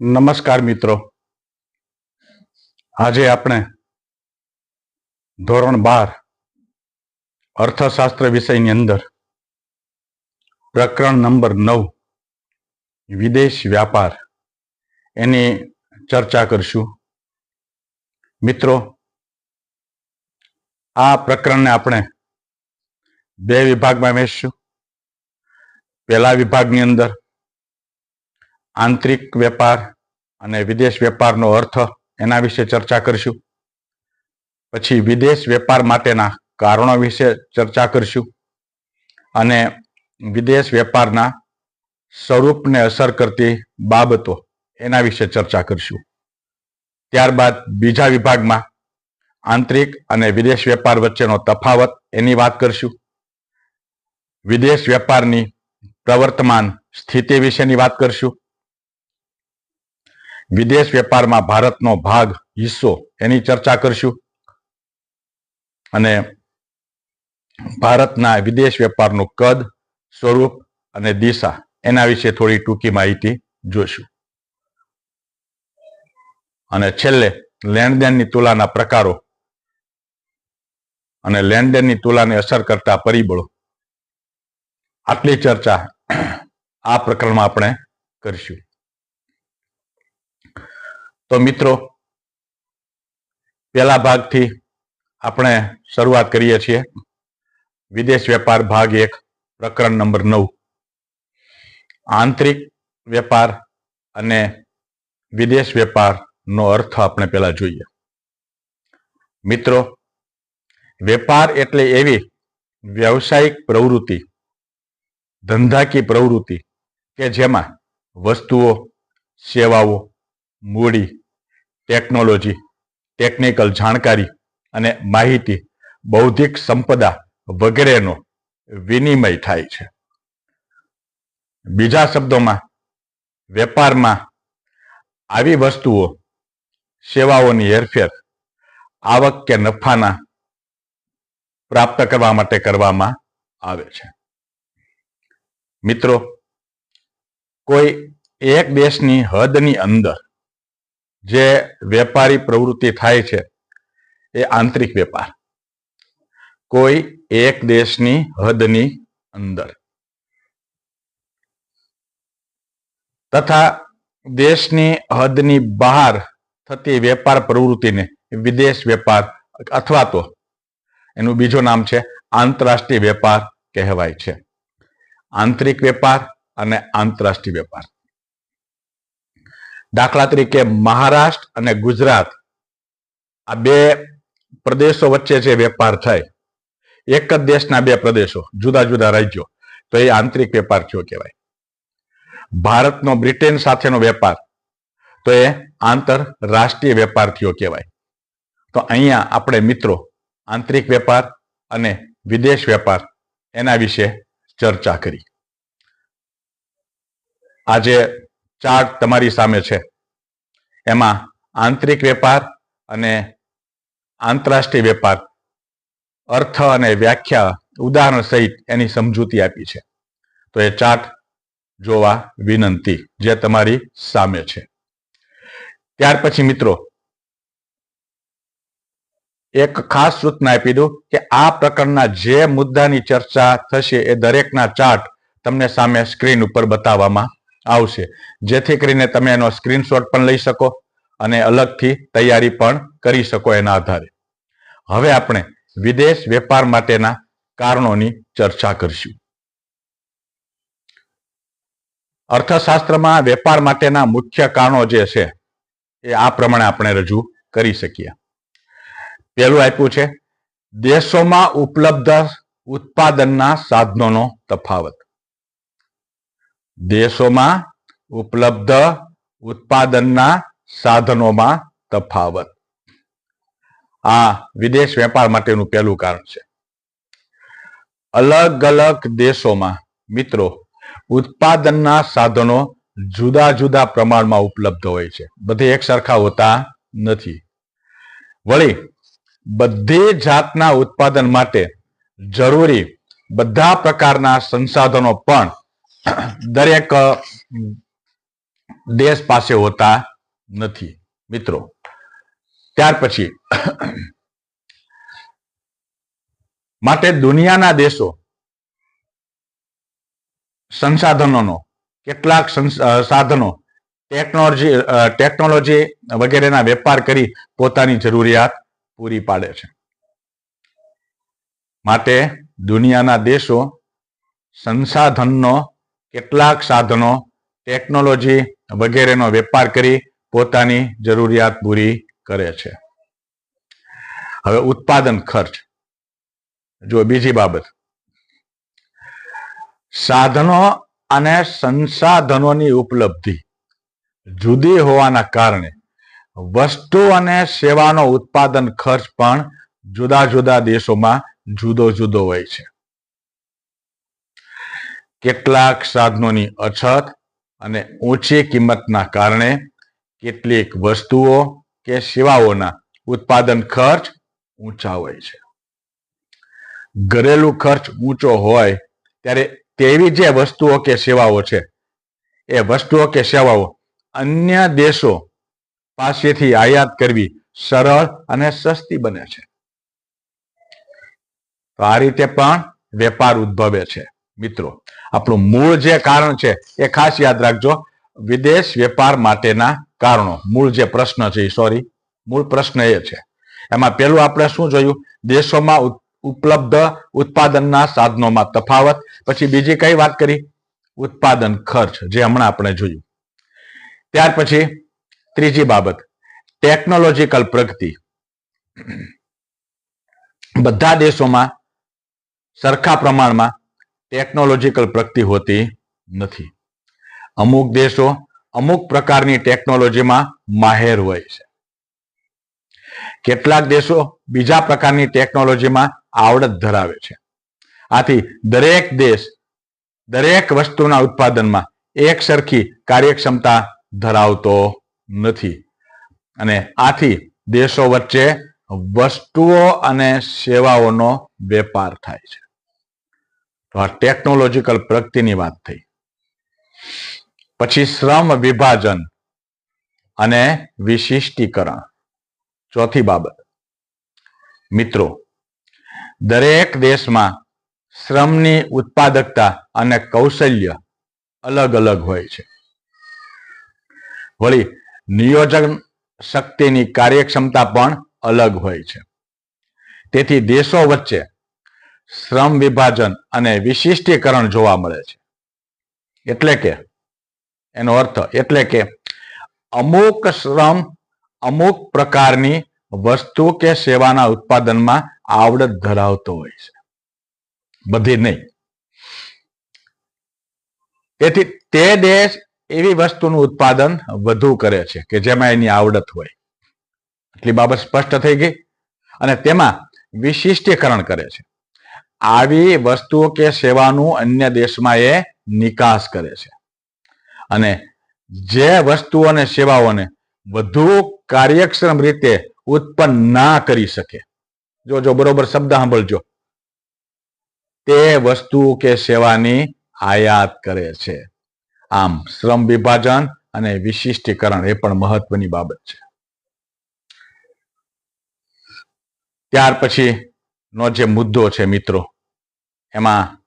નમસ્કાર મિત્રો. આજે આપણે ધોરણ બાર અર્થશાસ્ત્ર વિષયની અંદર પ્રકરણ નંબર નવ, વિદેશ વ્યાપાર એની ચર્ચા કરશું. મિત્રો, આ પ્રકરણને આપણે બે વિભાગમાં વહેંચશું. પહેલા વિભાગની અંદર આંતરિક વેપાર અને વિદેશ વેપારનો અર્થ એના વિશે ચર્ચા કરીશું. પછી વિદેશ વેપાર માટેના કારણો વિશે ચર્ચા કરીશું અને વિદેશ વેપારના સ્વરૂપને અસર કરતી બાબતો એના વિશે ચર્ચા કરીશું. ત્યારબાદ બીજા વિભાગમાં આંતરિક અને વિદેશ વેપાર વચ્ચેનો તફાવત એની વાત કરીશું. વિદેશ વેપારની પ્રવર્તમાન સ્થિતિ વિશેની વાત કરશું. વિદેશ વેપારમાં ભારતનો ભાગ, હિસ્સો એની ચર્ચા કરશું. અને ભારતના વિદેશ વેપારનું કદ, સ્વરૂપ અને દિશા એના વિશે થોડી ટૂંકી માહિતી જોશું. અને છેલ્લે લેણદેણની તુલાના પ્રકારો અને લેણદેણની તુલાને અસર કરતા પરિબળો. આટલી ચર્ચા આ પ્રકરણમાં આપણે કરીશું. તો મિત્રો, પહેલા ભાગથી આપણે શરૂઆત કરીએ છીએ. વિદેશ વેપાર ભાગ એક, પ્રકરણ નંબર નવ. આંતરિક વેપાર અને વિદેશ વેપારનો અર્થ આપણે પહેલા જોઈએ. મિત્રો, વેપાર એટલે એવી વ્યવસાયિક પ્રવૃત્તિ ધંધાકી પ્રવૃત્તિ કે જેમાં વસ્તુઓ, સેવાઓ, મૂડી ટેકનોલોજી ટેકનિકલ જાણકારી અને માહિતી, બૌદ્ધિક સંપદા વગેરેનો વિનિમય થાય છે. બીજા શબ્દોમાં, વેપારમાં આવી વસ્તુઓ, સેવાઓની હેરફેર, આવક કે નફાના પ્રાપ્ત કરવા માટે કરવામાં આવે છે. મિત્રો, કોઈ એક દેશની હદની અંદર જે વેપારી પ્રવૃત્તિ થાય છે, એ આંતરિક વેપાર. કોઈ એક દેશની હદની અંદર. તથા દેશની હદની બહાર થતી વેપાર પ્રવૃત્તિને વિદેશ વેપાર અથવા તો એનું બીજું નામ છે આંતરરાષ્ટ્રીય વેપાર કહેવાય છે. આંતરિક વેપાર અને આંતરરાષ્ટ્રીય વેપાર. દાખલા તરીકે મહારાષ્ટ્ર અને ગુજરાત આ બે પ્રદેશો વચ્ચે જે વેપાર થાય, એક જ દેશના બે પ્રદેશો, જુદા જુદા રાજ્યો, તો એ આંતરિક વેપાર થયો કહેવાય. ભારતનો બ્રિટેન સાથેનો વેપાર, તો એ આંતરરાષ્ટ્રીય વેપાર થયો કહેવાય. તો અહીંયા આપણે મિત્રો, આંતરિક વેપાર અને વિદેશ વેપાર, એના વિશે ચર્ચા કરી. આજે ચાર્ટ તમારી સામે છે. એમાં આંતરિક વેપાર અને આંતરરાષ્ટ્રીય વેપાર, અર્થ અને વ્યાખ્યા, ઉદાહરણ સહિત એની સમજૂતી આપી છે. તો એ ચાર્ટ જોવા વિનંતી, જે તમારી સામે છે. ત્યાર પછી મિત્રો એક ખાસ સૂચના આપી દઉં કે આ પ્રકરણના જે મુદ્દાની ચર્ચા થશે એ દરેકના ચાર્ટ તમને સામે સ્ક્રીન ઉપર બતાવવામાં આવશે. જેથી કરીને તમે એનો સ્ક્રીનશોટ પણ લઈ શકો અને અલગથી તૈયારી પણ કરી શકો એના આધારે. હવે આપણે વિદેશ વેપાર માટેના કારણોની ચર્ચા કરીશું. અર્થશાસ્ત્રમાં વેપાર માટેના મુખ્ય કારણો જે છે એ આ પ્રમાણે આપણે રજૂ કરી શકીએ. પહેલું આપ્યું છે, દેશોમાં ઉપલબ્ધ ઉત્પાદનના સાધનોનો તફાવત. દેશોમાં ઉપલબ્ધ ઉત્પાદનના સાધનોમાં તફાવત. આ વિદેશ વેપાર માટેનું પહેલું કારણ છે. અલગ અલગ દેશોમાં, મિત્રો, ઉત્પાદનના સાધનો જુદા જુદા પ્રમાણમાં ઉપલબ્ધ હોય છે. બધે એક સરખા હોતા નથી. વળી બધી જાતના ઉત્પાદન માટે જરૂરી બધા પ્રકારના સંસાધનો પણ દરેક દેશ પાસે હોતા નથી. મિત્રો, ત્યાર પછી માટે દુનિયાના દેશો સંસાધનોનો, કેટલાક સાધનો, ટેકનોલોજી ટેકનોલોજી વગેરેના વેપાર કરી પોતાની જરૂરિયાત પૂરી પાડે છે. માટે દુનિયાના દેશો સંસાધનનો, કેટલાક સાધનો, ટેકનોલોજી વગેરેનો વેપાર કરી પોતાની જરૂરિયાત પૂરી કરે છે. હવે ઉત્પાદન ખર્ચ. જો બીજી બાબત. સાધનો અને સંસાધનોની ઉપલબ્ધિ જુદી હોવાના કારણે વસ્તુ અને સેવાનો ઉત્પાદન ખર્ચ પણ જુદા જુદા દેશોમાં જુદો જુદો હોય છે. કેટલાક સાધનોની અછત અને ઊંચી કિંમતના કારણે કેટલીક વસ્તુઓ કે સેવાઓના ઉત્પાદન ખર્ચ ઊંચા હોય છે. ઘરેલું ખર્ચ ઊંચો હોય ત્યારે તેવી જે વસ્તુઓ કે સેવાઓ છે, એ વસ્તુઓ કે સેવાઓ અન્ય દેશો પાસેથી આયાત કરવી સરળ અને સસ્તી બને છે. તો આ રીતે પણ વેપાર ઉદ્ભવે છે, મિત્રો. આપણું મૂળ જે કારણ છે એ ખાસ યાદ રાખજો. વિદેશ વેપાર માટેના કારણો. મૂળ જે પ્રશ્ન છે સોરી મૂળ પ્રશ્ન એ છે. એમાં પેલું આપણે શું જોયું? દેશોમાં ઉપલબ્ધ ઉત્પાદનના સાધનોમાં તફાવત. પછી બીજી કઈ વાત કરી? ઉત્પાદન ખર્ચ, જે હમણાં આપણે જોયું. ત્યાર પછી ત્રીજી બાબત ટેકનોલોજીકલ પ્રગતિ. બધા દેશોમાં સરખા પ્રમાણમાં ટેકનોલોજીકલ પ્રગતિ હોતી નથી. અમુક દેશો અમુક પ્રકારની ટેકનોલોજીમાં માહેર હોય છે. કેટલાક દેશો બીજા પ્રકારની ટેકનોલોજીમાં આવડત ધરાવે છે. આથી દરેક દેશ દરેક વસ્તુના ઉત્પાદનમાં એક સરખી કાર્યક્ષમતા ધરાવતો નથી. અને આથી દેશો વચ્ચે વસ્તુઓ અને સેવાઓનો વેપાર થાય છે. તો આ ટેકનોલોજીકલ પ્રગતિની વાત થઈ. પછી શ્રમ વિભાજન અને વિશિષ્ટીકરણ. ચોથી બાબત. મિત્રો, દરેક દેશમાં શ્રમની ઉત્પાદકતા અને કૌશલ્ય અલગ અલગ હોય છે. વળી નિયોજન શક્તિની કાર્યક્ષમતા પણ અલગ હોય છે. તેથી દેશો વચ્ચે શ્રમ વિભાજન અને વિશિષ્ટીકરણ જોવા મળે છે. એટલે કે, એનો અર્થ એટલે કે અમુક શ્રમ અમુક પ્રકારની વસ્તુ કે સેવાના ઉત્પાદનમાં આવડત ધરાવતો હોય છે. બધી નહીં. તેથી તે દેશ એવી વસ્તુનું ઉત્પાદન વધુ કરે છે કે જેમાં એની આવડત હોય. એટલી બાબત સ્પષ્ટ થઈ ગઈ અને તેમાં વિશિષ્ટીકરણ કરે છે. આવી વસ્તુઓ કે સેવાનું અન્ય દેશમાં એ નિકાસ કરે છે. અને જે વસ્તુઓ અને સેવાઓને વધુ કાર્યક્ષમ રીતે ઉત્પન્ન ના કરી શકે. જો જો, બરોબર શબ્દ સાંભળજો. તે વસ્તુ કે સેવાની આયાત કરે છે. આમ શ્રમ વિભાજન અને વિશિષ્ટીકરણ એ પણ મહત્વની બાબત છે. ત્યાર પછી નો જે મુદ્દો છે મિત્રો, એમાં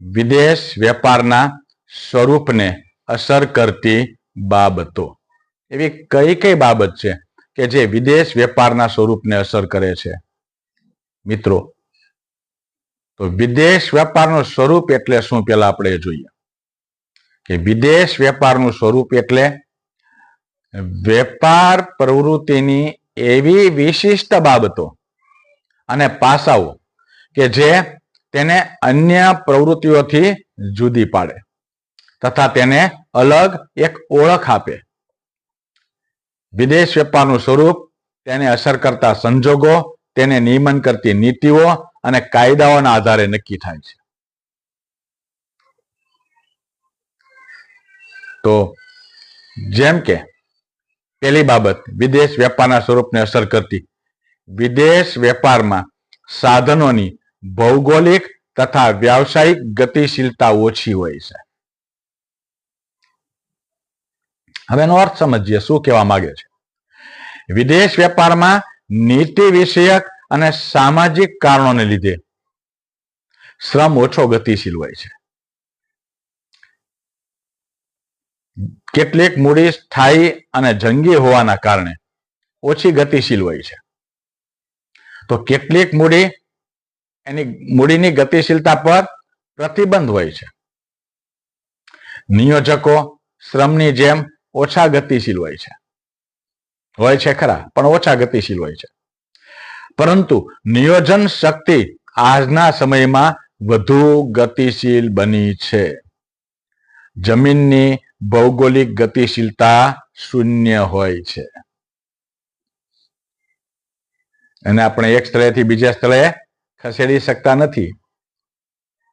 વિદેશ વેપારના સ્વરૂપને અસર કરતી બાબતો. એવી કઈ કઈ બાબત છે કે જે વિદેશ વેપારના સ્વરૂપને અસર કરે છે? મિત્રો, તો વિદેશ વેપારનું સ્વરૂપ એટલે શું? પેલા આપણે જોઈએ. કે વિદેશ વેપારનું સ્વરૂપ એટલે વેપાર પ્રવૃત્તિની એવી વિશિષ્ટ બાબતો અને પાસાઓ કે જે તેને અન્ય પ્રવૃત્તિઓથી જુદી પાડે તથા તેને અલગ એક ઓળખ આપે. વિદેશ વેપારનું સ્વરૂપ તેને અસર કરતા સંજોગો, તેને નિયમન કરતી નીતિઓ અને કાયદાઓના આધારે નક્કી થાય છે. તો જેમ કે પહેલી બાબત, વિદેશ વેપારના સ્વરૂપને અસર કરતી. વિદેશ વેપારમાં સાધનોની ભૌગોલિક તથા વ્યવસાયિક ગતિશીલતા ઓછી હોય છે. હવેનો અર્થ સમજીએ, શું કહેવા માંગે છે? વિદેશ વેપારમાં નીતિ વિષયક અને સામાજિક કારણોને લીધે શ્રમ ઓછો ગતિશીલ હોય છે. કેટલીક મૂડી સ્થાયી અને જંગી હોવાના કારણે ઓછી ગતિશીલ હોય છે. તો કેટલીક મૂડી એની મૂડીની ગતિશીલતા પર પ્રતિબંધ હોય છે. નિયોજકો શ્રમની જેમ ઓછા ગતિશીલ હોય છે. હોય છે ખરા, પણ ઓછા ગતિશીલ હોય છે. પરંતુ નિયોજન શક્તિ આજના સમયમાં વધુ ગતિશીલ બની છે. જમીનની ભૌગોલિક ગતિશીલતા શૂન્ય હોય છે. અને આપણે એક સ્થળેથી બીજા સ્થળે ખસેડી શકતા નથી.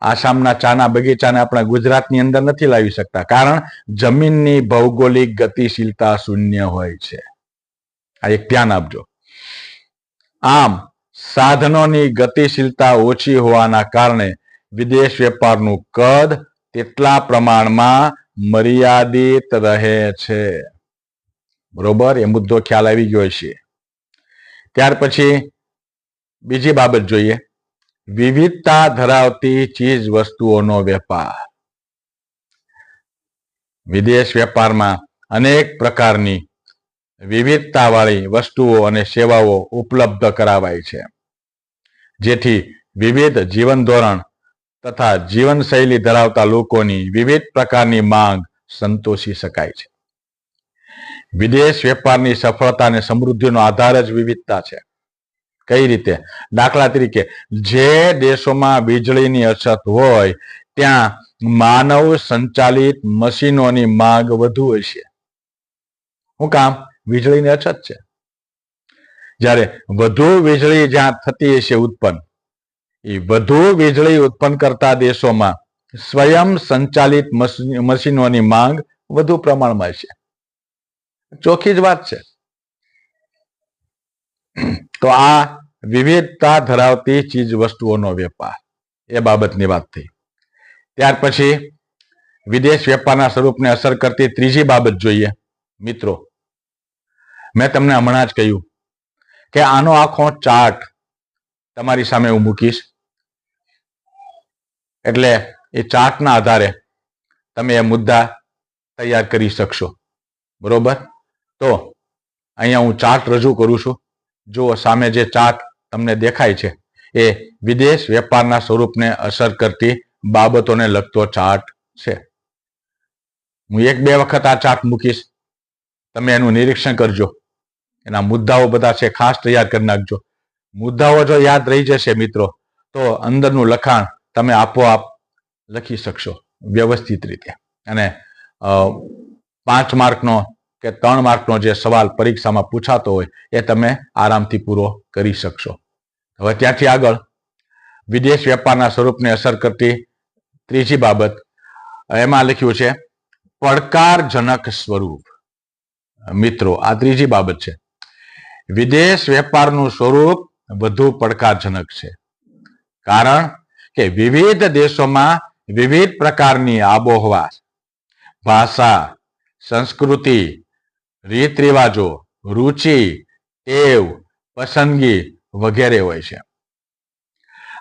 આસામના ચાના બગીચાને આપણે ગુજરાતની અંદર નથી લાવી શકતા, કારણ જમીનની ભૌગોલિક ગતિશીલતા શૂન્ય હોય છે. આ એક ધ્યાન આપજો. આમ, સાધનોની ગતિશીલતા ઓછી હોવાના કારણે વિદેશ વેપારનું કદ તેટલા પ્રમાણમાં મર્યાદિત રહે છે. બરોબર? એ મુદ્દો ખ્યાલ આવી ગયો છે. ત્યાર પછી બીજી બાબત જોઈએ. વિવિધતા ધરાવતી ચીજ વસ્તુઓનો વેપાર. વિદેશ વેપારમાં અનેક પ્રકારની વિવિધતાવાળી વસ્તુઓ અને સેવાઓ ઉપલબ્ધ કરાવાય છે. જેથી વિવિધ જીવન ધોરણ તથા જીવનશૈલી ધરાવતા લોકોની વિવિધ પ્રકારની માંગ સંતોષી શકાય છે. વિદેશ વેપારની સફળતા અને સમૃદ્ધિનો આધાર જ વિવિધતા છે. કઈ રીતે? દાખલા તરીકે, જે દેશોમાં વીજળીની અછત હોય, ત્યાં માનવ સંચાલિત મશીનોની માંગ વધુ હશે શું કામ? વીજળીની અછત છે. જ્યારે વધુ વીજળી જ્યાં થતી હશે ઉત્પન્ન એ વધુ વીજળી ઉત્પન્ન કરતા દેશોમાં સ્વયં સંચાલિત મશીનોની માંગ વધુ પ્રમાણમાં છે. ચોખ્ખી જ વાત છે. તો આ વિવિધતા ધરાવતી ચીજ વસ્તુઓનો વેપાર, એ બાબતની વાત થઈ. ત્યાર પછી વિદેશ વેપારના સ્વરૂપને અસર કરતી ત્રીજી બાબત જોઈએ. મિત્રો, મેં તમને હમણાં જ કહ્યું કે આનો આખો ચાર્ટ તમારી સામે હું મૂકીશ. એટલે એ ચાર્ટના આધારે તમે એ મુદ્દા તૈયાર કરી શકશો. બરોબર? તો અહીંયા હું ચાર્ટ રજૂ કરું છું. જુઓ, સામે જે ચાર્ટ તમને દેખાય છે, એ વિદેશ વેપારના સ્વરૂપને અસર કરતી બાબતોને લગતો ચાર્ટ છે. હું એક બે વખત આ ચાર્ટ મૂકીશ. તમે એનું નિરીક્ષણ કરજો. એના મુદ્દાઓ બધા છે, ખાસ તૈયાર કરી નાખજો. મુદ્દાઓ જો યાદ રહી જશે મિત્રો, તો અંદરનું લખાણ તમે આપોઆપ લખી શકશો વ્યવસ્થિત રીતે. અને પાંચ માર્કનો કે ત્રણ માર્કનો જે સવાલ પરીક્ષામાં પૂછાતો હોય એ તમે આરામથી પૂરો કરી શકશો. હવે ત્યાંથી આગળ, વિદેશ વેપારના સ્વરૂપને અસર કરતી ત્રીજી બાબત, એમાં લખ્યું છે, પડકારજનક સ્વરૂપ. મિત્રો, આ ત્રીજી બાબત છે. વિદેશ વેપારનું સ્વરૂપ વધુ પડકારજનક છે. કારણ કે વિવિધ દેશોમાં વિવિધ પ્રકારની આબોહવા, ભાષા, સંસ્કૃતિ રીત રિવાજો રુચિ, ટેવ, પસંદગી વગેરે હોય છે.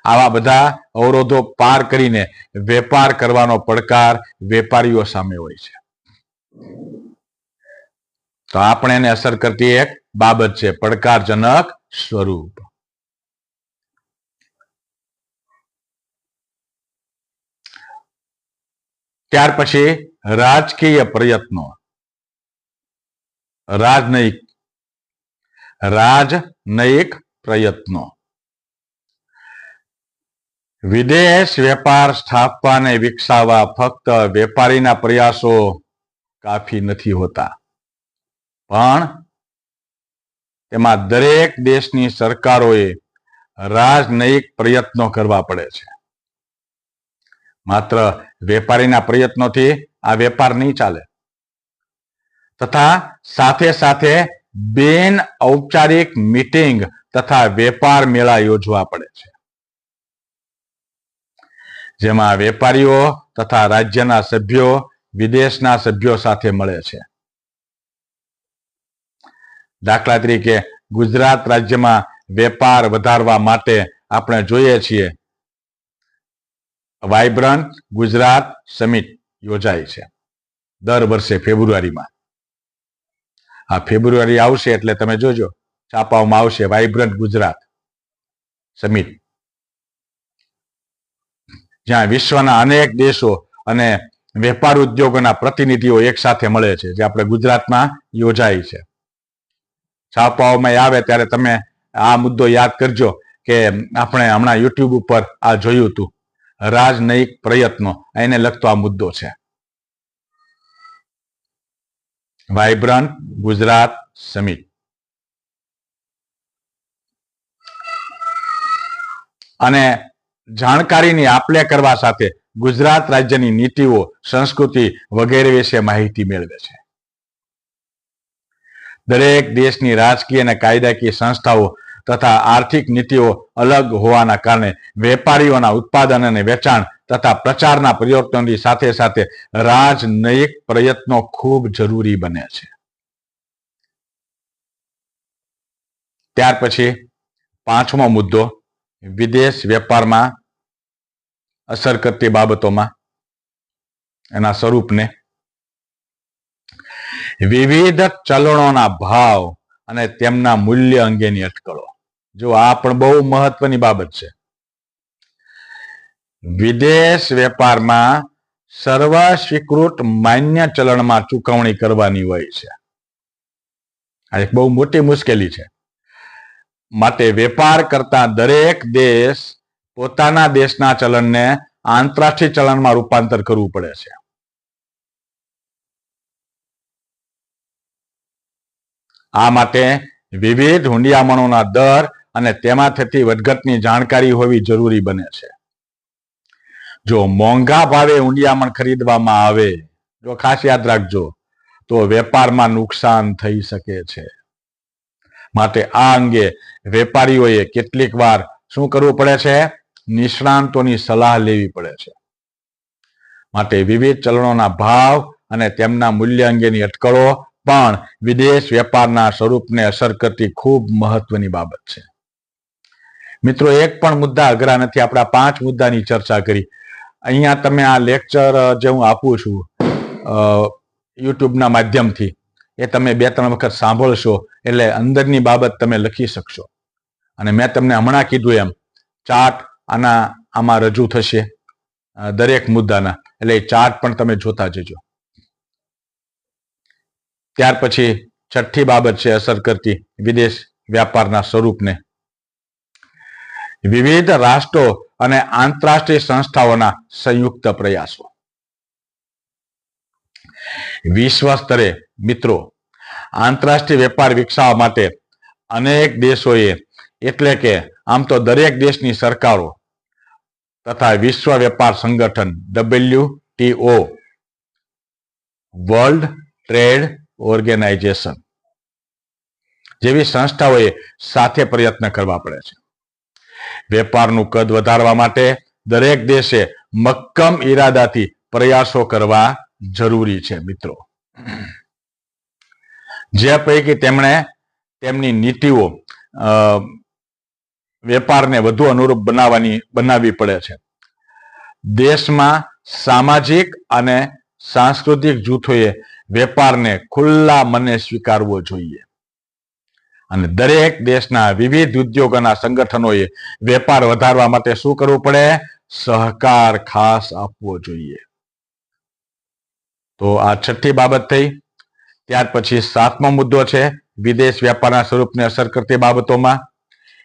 આવા બધા અવરોધો પાર કરીને વેપાર કરવાનો પડકાર વેપારીઓ સામે હોય છે. તો આપણે એને અસર કરતી એક બાબત છે, પડકારજનક સ્વરૂપ. ત્યાર પછી રાજકીય પ્રયત્નો. રાજનૈક રાજનૈક પ્રયત્નો. વિદેશ વેપાર સ્થાપવા વિકસાવવા ફક્ત વેપારીના પ્રયાસો કાફી નથી હોતા. પણ તેમાં દરેક દેશની સરકારોએ રાજનયિક પ્રયત્નો કરવા પડે છે. માત્ર વેપારીના પ્રયત્નોથી આ વેપાર નહીં ચાલે. તથા સાથે સાથે બેન ઔપચારિક મીટિંગ તથા વેપાર મેળા યોજવા પડે છે. જેમાં વેપારીઓ તથા રાજ્યના સભ્યો, વિદેશના સભ્યો સાથે મળે છે. દાખલા તરીકે ગુજરાત રાજ્યમાં વેપાર વધારવા માટે આપણે જોઈએ છીએ વાઇબ્રન્ટ ગુજરાત સમિટ યોજાય છે. દર વર્ષે ફેબ્રુઆરીમાં. આ ફેબ્રુઆરી આવશે એટલે તમે જોજો, છાપાઓમાં આવશે વાઇબ્રન્ટ ગુજરાત સમિટ. જ્યાં વિશ્વના અનેક દેશો અને વેપાર ઉદ્યોગોના પ્રતિનિધિઓ એક સાથે મળે છે, જે આપણે ગુજરાતમાં યોજાય છે. છાપાઓમાં આવે ત્યારે તમે આ મુદ્દો યાદ કરજો કે આપણે હમણાં યુટ્યુબ ઉપર આ જોયું હતું. રાજનયિક પ્રયત્નો. એને લગતો આ મુદ્દો છે. Vibrant Gujarat summit. અને જાણકારીની આપલે કરવા સાથે ગુજરાત રાજ્યની નીતિઓ, સંસ્કૃતિ વગેરે વિશે માહિતી મેળવે છે. દરેક દેશની રાજકીય અને કાયદાકીય સંસ્થાઓ તથા આર્થિક નીતિઓ અલગ હોવાના કારણે વેપારીઓના ઉત્પાદન અને વેચાણ તથા પ્રચારના પરિવર્તનની સાથે સાથે રાજનયિક પ્રયત્નો ખૂબ જરૂરી બને છે. ત્યાર પછી પાંચમો મુદ્દો, વિદેશ વેપારમાં અસર કરતી બાબતોમાં, એના સ્વરૂપને. વિવિધ ચલણોના ભાવ અને તેમના મૂલ્ય અંગેની અટકળો. જો આ પણ બહુ મહત્વની બાબત છે. વિદેશ વેપારમાં સર્વ સ્વીકૃત માન્ય ચલણમાં ચૂકવણી કરવાની હોય છે. આ એક બહુ મોટી મુશ્કેલી છે. માટે વેપાર કરતા દરેક દેશ પોતાના દેશના ચલણને આંતરરાષ્ટ્રીય ચલણમાં રૂપાંતર કરવું પડે છે. આ માટે વિવિધ હુંડિયામણોના દર અને તેમાં થતી વધઘટની જાણકારી હોવી જરૂરી બને છે. જો મોંઘા ભાવે ઊંડિયામણ ખરીદવામાં આવે, જો ખાસ યાદ રાખજો, તો વેપારમાં નુકસાન થઈ શકે છે. માટે આ અંગે વેપારીઓએ કેટલીક વાર શું કરવું પડે છે? નિષ્ણાંતોની સલાહ લેવી પડે છે. માટે વિવિધ ચલણોના ભાવ અને તેમના મૂલ્ય અંગેની અટકળો પણ વિદેશ વેપારના સ્વરૂપને અસર કરતી ખૂબ મહત્વની બાબત છે. મિત્રો, એક પણ મુદ્દા અઘરા નથી. આપણા પાંચ મુદ્દાની ચર્ચા કરી. અહીંયા તમે આ લેક્ચર જે હું આપું છું યુટ્યુબના માધ્યમથી, એ તમે બે ત્રણ વખત સાંભળશો, એટલે અંદરની બાબત તમે લખી શકશો. અને મેં તમને હમણાં કીધું એમ ચાર્ટ આના, આમાં રજૂ થશે દરેક મુદ્દાના. એટલે એ ચાર્ટ પણ તમે જોતા જજો. ત્યાર પછી છઠ્ઠી બાબત છે અસર કરતી વિદેશ વ્યાપારના સ્વરૂપને. વિવિધ રાષ્ટ્રો અને આંતરરાષ્ટ્રીય સંસ્થાઓના સંયુક્ત પ્રયાસો. વિશ્વ સ્તરે મિત્રો, આંતરરાષ્ટ્રીય વેપાર વિકસાવવા માટે અનેક દેશોએ, એટલે કે આમ તો દરેક દેશની સરકારો તથા વિશ્વ વેપાર સંગઠન W T O world trade organisation જેવી સંસ્થાઓએ સાથે પ્રયત્ન કરવા પડે છે. વેપારનું કદ વધારવા માટે દરેક દેશે મક્કમ ઈરાદાથી પ્રયાસો કરવા જરૂરી છે, મિત્રો. જે પૈકી તેમણે તેમની નીતિઓ વેપારને વધુ અનુરૂપ બનાવવાની, બનાવવી પડે છે. દેશમાં સામાજિક અને સાંસ્કૃતિક જૂથોએ વેપારને ખુલ્લા મને સ્વીકારવો જોઈએ. અને દરેક દેશના વિવિધ ઉદ્યોગોના સંગઠનોએ વેપાર વધારવા માટે શું કરવું પડે? સહકાર ખાસ આપવો જોઈએ. તો આ છઠ્ઠી બાબત થઈ. ત્યાર પછી સાતમો મુદ્દો છે, વિદેશ વેપારના સ્વરૂપને અસર કરતી બાબતોમાં.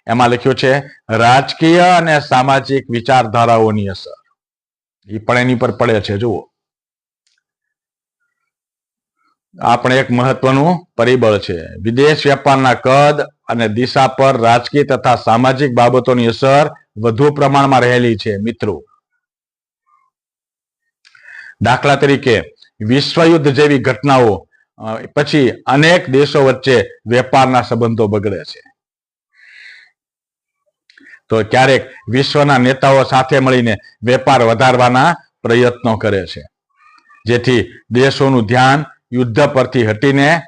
એમાં લખ્યું છે, રાજકીય અને સામાજિક વિચારધારાઓની અસર. એ પણ એની પર પડે છે, જુઓ. આ પણ એક મહત્વનું પરિબળ છે. વિદેશ વેપારના કદ અને દિશા પર રાજકીય તથા સામાજિક બાબતોની અસર વધુ પ્રમાણમાં રહેલી છે, મિત્રો. દાખલા તરીકે, વિશ્વયુદ્ધ જેવી ઘટનાઓ પછી અનેક દેશો વચ્ચે વેપારના સંબંધો બગડે છે. તો ક્યારેક વિશ્વના નેતાઓ સાથે મળીને વેપાર વધારવાના પ્રયત્નો કરે છે. જેથી દેશોનું ધ્યાન યુદ્ધ પરથી હટીને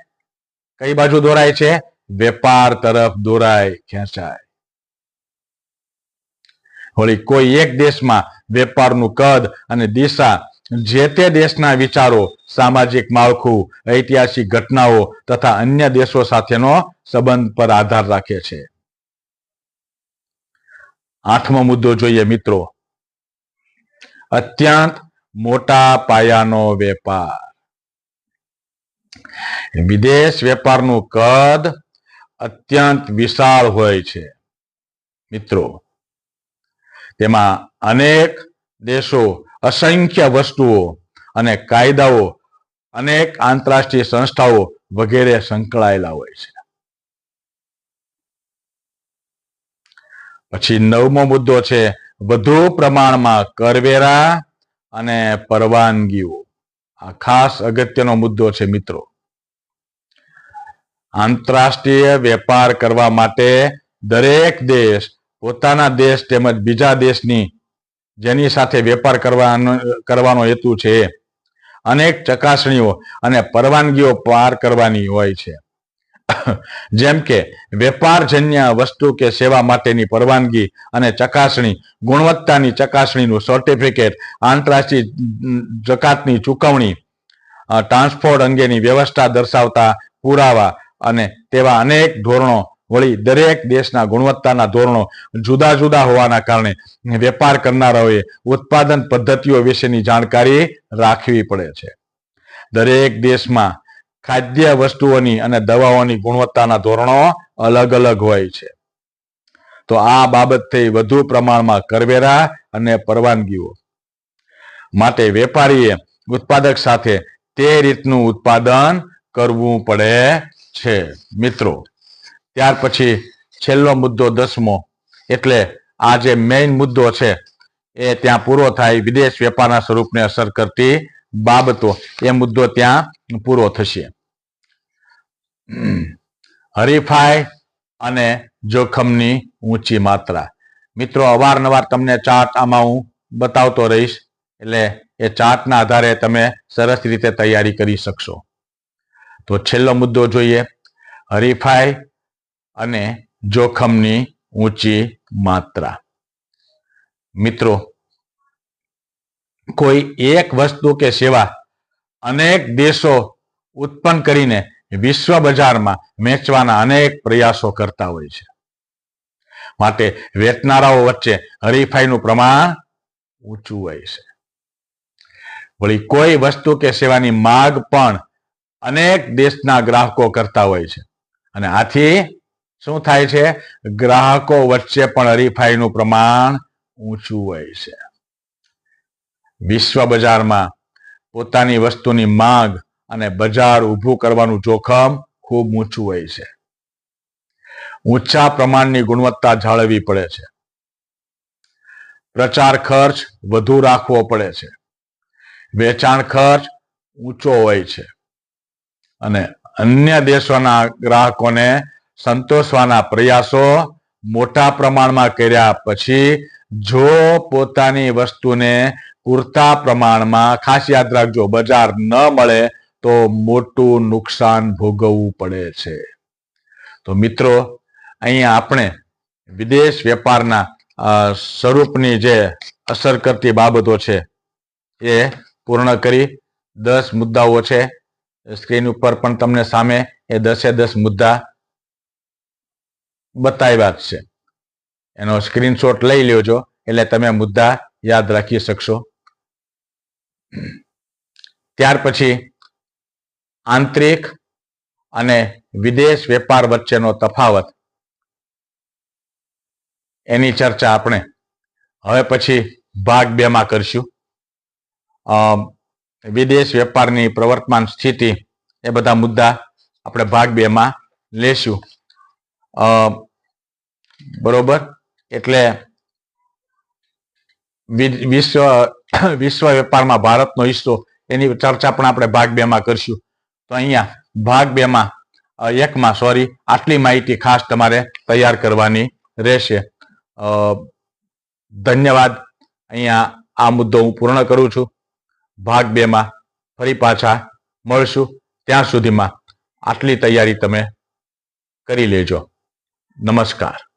કઈ બાજુ દોરાય છે? વેપાર તરફ દોરાય, ખેંચાય. વળી કોઈ એક દેશમાં વેપારનું કદ અને દિશા, જે તે દેશના વિચારો, સામાજિક માળખું, ઐતિહાસિક ઘટનાઓ તથા અન્ય દેશો સાથેનો સંબંધ પર આધાર રાખે છે. આઠમો મુદ્દો જોઈએ મિત્રો. અત્યંત મોટા પાયાનો વેપાર. વિદેશ વેપારનું કદ અત્યંત વિશાળ હોય છે, મિત્રો. તેમાં અનેક દેશો અસંખ્ય વસ્તુઓ અને કાયદાઓ, અનેક આંતરરાષ્ટ્રીય સંસ્થાઓ વગેરે સંકળાયેલા હોય છે. પછી નવમો મુદ્દો છે, વધુ પ્રમાણમાં કરવેરા અને પરવાનગીઓ. આ ખાસ અગત્યનો મુદ્દો છે, મિત્રો. આંતરરાષ્ટ્રીય વેપાર કરવા માટે દરેક દેશ પોતાના દેશ તેમજ બીજા દેશની જેની સાથે વેપાર કરવાનો કરવાનો હેતુ છે. અનેક ચકાસણીઓ અને પરવાનગીઓ પાર કરવાની હોય છે. જેમ કે વેપારજન્ય વસ્તુ કે સેવા માટેની પરવાનગી અને ચકાસણી, ગુણવત્તાની ચકાસણીનું સર્ટિફિકેટ આંતરરાષ્ટ્રીય જકાતની ચૂકવણી ટ્રાન્સપોર્ટ અંગેની વ્યવસ્થા દર્શાવતા પુરાવા અને તેવા અનેક ધોરણો વળી દરેક દેશના ગુણવત્તાના ધોરણો જુદા જુદા હોવાના કારણે વેપાર કરનારાઓએ ઉત્પાદન પદ્ધતિઓ વિશેની જાણકારી રાખવી પડે છે. દરેક દેશમાં ખાદ્ય વસ્તુઓની અને દવાઓની ગુણવત્તાના ધોરણો અલગ અલગ હોય છે. તો આ બાબતથી વધુ પ્રમાણમાં કરવેરા અને પરવાનગીઓ માટે વેપારીએ ઉત્પાદક સાથે તે રીતનું ઉત્પાદન કરવું પડે છે, મિત્રો. ત્યાર પછી છેલ્લો મુદ્દો દસમો. એટલે આ જે મેઇન મુદ્દો છે, એ ત્યાં પૂરો થાય, વિદેશ વેપારના સ્વરૂપને અસર કરતી બાબતો. એ મુદ્દો ત્યાં પૂરો થશે. હરીફાઈ અને જોખમની ઊંચી માત્રા. મિત્રો, અવારનવાર તમને ચાર્ટ આમાં હું બતાવતો રહીશ. એટલે એ ચાર્ટના આધારે તમે સરસ રીતે તૈયારી કરી શકશો. તો છેલ્લો મુદ્દો જોઈએ. હરીફાઈ અને જોખમની ઊંચી માત્રા. મિત્રો, કોઈ એક વસ્તુ કે સેવા અનેક દેશો ઉત્પન્ન કરીને વિશ્વ બજારમાં વેચવાના અનેક પ્રયાસો કરતા હોય છે. માટે વેચનારાઓ વચ્ચે હરીફાઈનું પ્રમાણ ઊંચું હોય છે. વળી કોઈ વસ્તુ કે સેવાની માગ પણ અનેક દેશના ગ્રાહકો કરતા હોય છે. અને આથી શું થાય છે? ગ્રાહકો વચ્ચે પણ હરીફાઈનું પ્રમાણ ઊંચું હોય છે. વિશ્વ બજારમાં પોતાની વસ્તુની માંગ અને બજાર ઊભું કરવાનું જોખમ ખૂબ ઊંચું હોય છે. ઊંચા પ્રમાણની ગુણવત્તા જાળવવી પડે છે. પ્રચાર ખર્ચ વધુ રાખવો પડે છે. વેચાણ ખર્ચ ઊંચો હોય છે. અને અન્ય દેશોના ગ્રાહકોને સંતોષવાના પ્રયાસો મોટા પ્રમાણમાં કર્યા પછી જો પોતાની વસ્તુને પૂરતા પ્રમાણમાં ખાસ યાદ રાખજો, બજાર ન મળે તો મોટું નુકસાન ભોગવવું પડે છે. તો મિત્રો અહીંયા આપણે વિદેશ વેપારના સ્વરૂપની જે અસર કરતી બાબતો છે એ પૂર્ણ કરી. દસ મુદ્દાઓ છે. સ્ક્રીન ઉપર પણ તમને સામે એ દસે દસ મુદ્દા બતાવ્યા છે. એનો સ્ક્રીનશોટ લઈ લેજો, એટલે તમે મુદ્દા યાદ રાખી શકશો. ત્યાર પછી આંતરિક અને વિદેશ વેપાર વચ્ચેનો તફાવત. એની ચર્ચા આપણે. હવે પછી ભાગ બેમાં કરશું. વિદેશ વેપારની પ્રવર્તમાન સ્થિતિ એ બધા મુદ્દા આપણે ભાગ બે માં લેશું બરોબર? એટલે વિશ્વ વિશ્વ વેપારમાં ભારતનો હિસ્સો એની ચર્ચા પણ આપણે ભાગ બે માં કરશું. તો અહીંયા ભાગ બે માં એકમાં સોરી આટલી માહિતી ખાસ તમારે તૈયાર કરવાની રહેશે. ધન્યવાદ. અહીંયા આ મુદ્દો હું પૂર્ણ કરું છું. ભાગ બેમાં ફરી પાછા મળશું. ત્યાં સુધીમાં આટલી તૈયારી તમે કરી લેજો. નમસ્કાર.